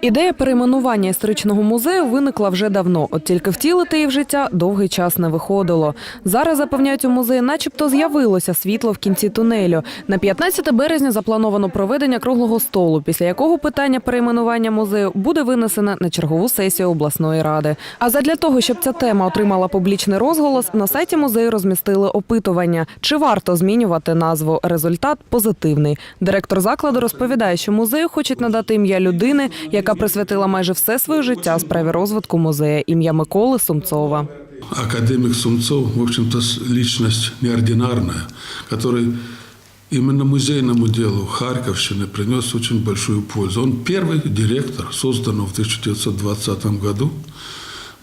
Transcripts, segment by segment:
Ідея перейменування історичного музею виникла вже давно, от тільки втілити її в життя довгий час не виходило. Зараз запевняють у музеї, начебто з'явилося світло в кінці тунелю. На 15 березня заплановано проведення круглого столу, після якого питання перейменування музею буде винесене на чергову сесію обласної ради. А задля того, щоб ця тема отримала публічний розголос, на сайті музею розмістили опитування, чи варто змінювати назву. Результат позитивний. Директор закладу розповідає, що музею хочуть надати ім'я людини, яка присвятила майже все своє життя справі розвитку музея, ім'я Миколи Сумцова. Академик Сумцов, в общем-то, с- личность неординарная, который именно музейному делу Харьковщины принес очень большую пользу. Он первый директор созданного в 1920 году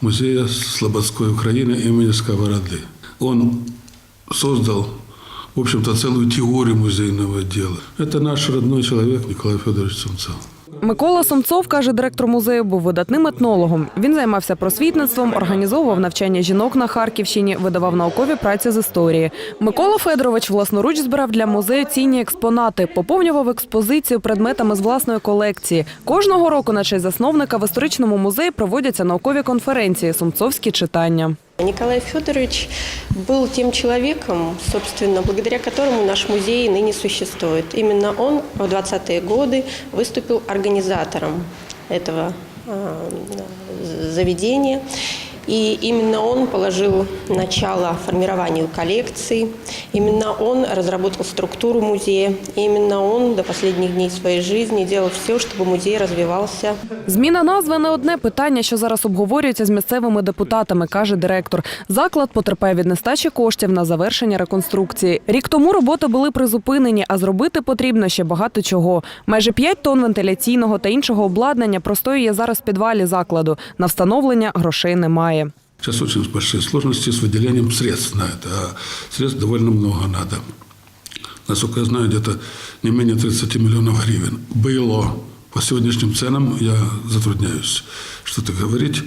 музея Слободской Украины имени Сковороды. Он создал, в общем-то, целую теорию музейного дела. Это наш родной человек Николай Федорович Сумцов. Микола Сумцов, каже директор музею, був видатним етнологом. Він займався просвітництвом, організовував навчання жінок на Харківщині, видавав наукові праці з історії. Микола Федорович власноруч збирав для музею цінні експонати, поповнював експозицію предметами з власної колекції. Кожного року на честь засновника в історичному музеї проводяться наукові конференції, сумцовські читання. Николай Федорович был тем человеком, собственно, благодаря которому наш музей ныне существует. Именно он в 20-е годы выступил организатором этого а, заведения. И именно он положил начало формированию коллекций, именно он разработал структуру музея, и именно он до последних дней своей жизни делал все, чтобы музей развивался Зміна назви не одне питання, що зараз обговорюється з місцевими депутатами, каже директор. Заклад потерпає від нестачі коштів на завершення реконструкції. Рік тому роботи були призупинені, а зробити потрібно ще багато чого. Майже 5 тонн вентиляційного та іншого обладнання простоює зараз в підвалі закладу. На встановлення грошей немає. Сейчас очень большие сложности с выделением средств на это, а средств довольно много надо. Насколько я знаю, где-то не менее 30 миллионов гривен. Было. По сегодняшним ценам я затрудняюсь что-то говорить.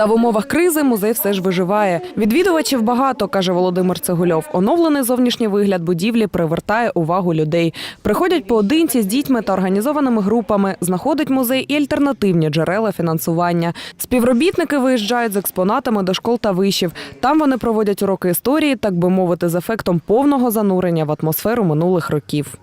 Та в умовах кризи музей все ж виживає. Відвідувачів багато, каже Володимир Цегульов. Оновлений зовнішній вигляд будівлі привертає увагу людей. Приходять поодинці з дітьми та організованими групами. Знаходить музей і альтернативні джерела фінансування. Співробітники виїжджають з експонатами до школ та вишів. Там вони проводять уроки історії, так би мовити, з ефектом повного занурення в атмосферу минулих років.